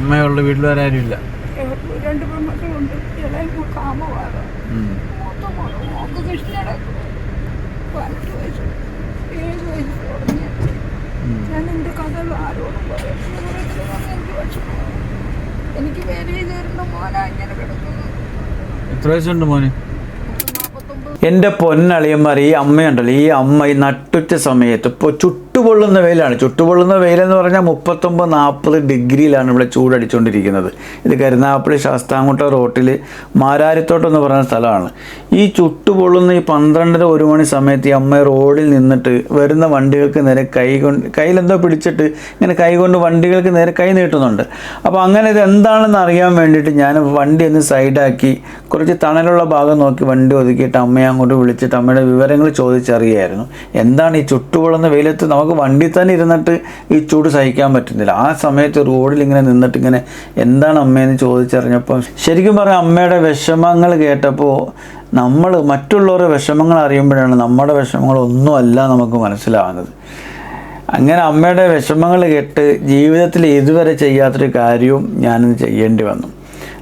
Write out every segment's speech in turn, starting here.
അമ്മയുള്ള വീട്ടിൽ വരാനും ആരും ഇല്ല രണ്ട് പെൺമക്കളുണ്ട്. ഞാൻ എന്റെ കഥകൾ ആരോടും എനിക്ക് എനിക്ക് വേറെ ചേരുന്ന മോനാ ഇങ്ങനെ കിടക്കുന്നു എത്ര വയസ്സുണ്ട് മോന്? എന്റെ പൊന്നളിയന്മാർ ഈ അമ്മയുണ്ടല്ലോ ഈ അമ്മ ഈ നട്ടുച്ച സമയത്ത് ഇപ്പോൾ ചുട്ടുപൊള്ളുന്ന വെയിലാണ്. ചുട്ടുപൊള്ളുന്ന വെയിലെന്ന് പറഞ്ഞാൽ മുപ്പത്തൊമ്പത് നാൽപ്പത് ഡിഗ്രിയിലാണ് ഇവിടെ ചൂടടിച്ചുകൊണ്ടിരിക്കുന്നത് ഇത് കരുനാഗപ്പള്ളി ശാസ്താംകോട്ട റോട്ടിൽ മാരാരിത്തോട്ടം എന്ന് പറയുന്ന സ്ഥലമാണ്. ഈ ചുട്ടുപൊള്ളുന്ന ഈ പന്ത്രണ്ടര ഒരു മണി സമയത്ത് ഈ അമ്മ റോഡിൽ നിന്നിട്ട് വരുന്ന വണ്ടികൾക്ക് നേരെ കൈ കൊണ്ട് കയ്യിലെന്തോ പിടിച്ചിട്ട് ഇങ്ങനെ കൈ കൊണ്ട് വണ്ടികൾക്ക് നേരെ കൈ നീട്ടുന്നുണ്ട്. അപ്പോൾ അങ്ങനെ ഇത് എന്താണെന്ന് അറിയാൻ വേണ്ടിയിട്ട് ഞാൻ വണ്ടി ഒന്ന് സൈഡാക്കി കുറച്ച് തണലുള്ള ഭാഗം നോക്കി വണ്ടി ഒതുക്കിയിട്ട് അമ്മയെ അങ്ങോട്ട് വിളിച്ചിട്ട് അമ്മയുടെ വിവരങ്ങൾ ചോദിച്ചറിയായിരുന്നു. എന്താണ് ഈ ചുട്ടുപൊള്ളുന്ന വെയിലത്ത് നമുക്ക് വണ്ടി തന്നെ ഇരുന്നിട്ട് ഈ ചൂട് സഹിക്കാൻ പറ്റുന്നില്ല. ആ സമയത്ത് റോഡിൽ ഇങ്ങനെ നിന്നിട്ട് ഇങ്ങനെ എന്താണ് അമ്മയെന്ന് ചോദിച്ചറിഞ്ഞപ്പോൾ ശരിക്കും പറഞ്ഞാൽ അമ്മയുടെ വിഷമങ്ങൾ കേട്ടപ്പോൾ നമ്മൾ മറ്റുള്ളവരുടെ വിഷമങ്ങൾ അറിയുമ്പോഴാണ് നമ്മുടെ വിഷമങ്ങൾ ഒന്നുമല്ല നമുക്ക് മനസ്സിലാവുന്നത് അങ്ങനെ അമ്മയുടെ വിഷമങ്ങൾ കേട്ട് ജീവിതത്തിൽ ഇതുവരെ ചെയ്യാത്തൊരു കാര്യവും ഞാനിന്ന് ചെയ്യേണ്ടി വന്നു.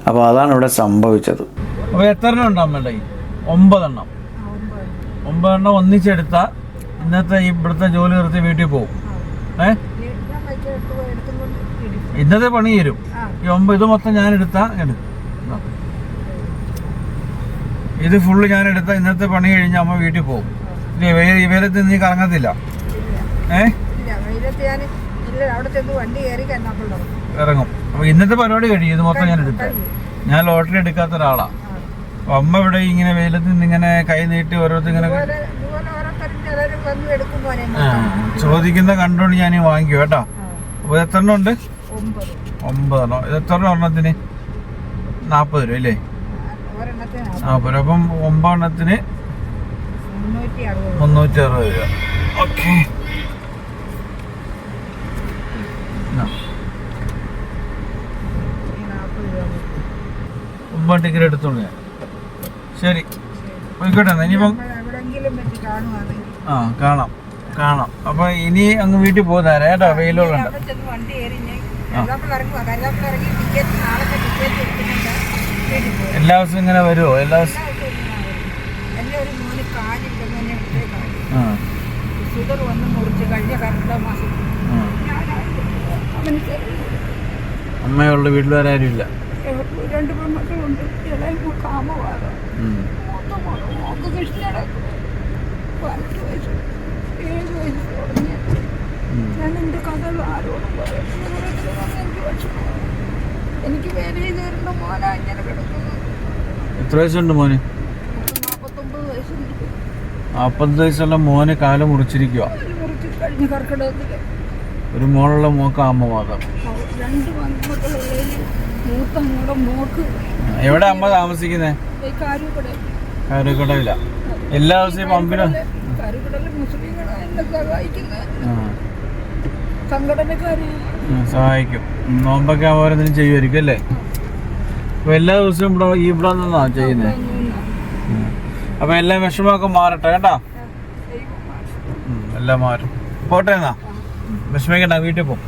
അപ്പോൾ അതാണ് ഇവിടെ സംഭവിച്ചത്. അപ്പോൾ എത്ര എണ്ണം ഉണ്ട് അമ്മയുടെ? ഒമ്പതെണ്ണം. ഒമ്പതെണ്ണം ഒന്നിച്ചെടുത്ത ഇന്നത്തെ ഇവിടുത്തെ ജോലി നിർത്തി വീട്ടിൽ പോകും. ഏ? ഇന്നത്തെ പണി തരും. ഈ ഒമ്പത് ഇത് മൊത്തം ഞാൻ എടുത്താ എടുക്കും ഇത് ഫുള്ള് ഞാൻ എടുത്ത ഇന്നത്തെ പണി കഴിഞ്ഞ് അമ്മ വീട്ടിൽ പോകും. ഈ വേലത്ത് നീ കറങ്ങത്തില്ല. ഏ? വെയിലത്ത് ഇറങ്ങും. അപ്പൊ ഇന്നത്തെ പരിപാടി കഴിയും ഇത് മൊത്തം ഞാൻ എടുത്തു. ഞാൻ ലോട്ടറി എടുക്കാത്ത ഒരാളാ. അപ്പൊ അമ്മ ഇവിടെ ഇങ്ങനെ വെയിലത്ത് നിന്ന് ഇങ്ങനെ കൈ നീട്ടി ഓരോരുത്തർ ഇങ്ങനെ ചോദിക്കുന്ന കണ്ടോണ്ട് ഞാൻ വാങ്ങിക്കും കേട്ടോ. അപ്പൊ എത്ര എണ്ണം ഉണ്ട്? ഒമ്പത്. ഒമ്പതെണ്ണം. ഇത് എത്ര എണ്ണത്തിന് നാപ്പത് രൂപ അല്ലേ? നാപ്പത്. രൂപ. അപ്പം ഒമ്പതെണ്ണത്തിന് മുന്നൂറ്റി അറുപത് രൂപ. ഓക്കെ. ഒമ്പത് ടിക്കറ്റ് എടുത്തോളൂ ഞാൻ. ശരി. പോയിക്കോട്ടെ. ഇനിയിപ്പം ആ കാണാം. കാണാം. അപ്പൊ ഇനി അങ്ങ് വീട്ടിൽ പോകുന്നേരം കേട്ടോ വെയിലുള്ള അവിടെ വണ്ടി കയറി ഞാൻ കരുതാപ്പിൾ ഇറങ്ങുക കരുതാപ്പിൾ ടിക്കറ്റ് നാളത്തെ ടിക്കറ്റ് എടുക്കുന്നുണ്ട്. എല്ലാ ദിവസവും ഇങ്ങനെ വരുമോ എല്ലാ ദിവസവും ഷുഗർ വന്ന് മുറിച്ച് കഴിഞ്ഞ മാസം. അമ്മയുള്ള വീട്ടിൽ വരാനും ആരും ഇല്ല രണ്ട് പെൺമക്കളുണ്ട്. ഇളയ മോൾ കാമവാദം. മൂത്ത മോക്ക് പതിനെട്ട് വയസ്സ് ഏഴ് വയസ്സ് തുടങ്ങി ഉം. ഞാൻ എന്റെ കഥകൾ ആരോടും പറയും എനിക്ക് വേറെ ചേരുന്ന മോനാ ഇങ്ങനെ കിടക്കുന്നു എത്ര വയസ്സുണ്ട് മോന്? നാൽപ്പത്തൊമ്പത് വയസ്സുണ്ട്. നാൽപ്പത് വയസ്സുള്ള മോന് കാൽ മുറിച്ചിരിക്കുക മുറിച്ച് കഴിഞ്ഞ ഒരു മോളുള്ള മോക്ക രണ്ട് മൂത്ത മോടെ മോക്ക് എവിടെ അമ്മ താമസിക്കുന്നേ? കാരൂക്കട കാരക്കടവില എല്ലാ ദിവസവും പമ്പിന് സഹായിക്കും. നോമ്പൊക്കെ ഓരോന്നിനും ചെയ്യുമായിരിക്കും അല്ലേ? അപ്പൊ എല്ലാ ദിവസവും ഇവിടെ ഈ ഇവിടെ നിന്നാ ചെയ്യുന്നത് അപ്പൊ എല്ലാ വിഷമമൊക്കെ മാറട്ടെ കേട്ടോ? എല്ലാം മാറും. പോട്ടെ എന്നാ. വിഷമിക്കണ്ട വീട്ടിൽ പോകും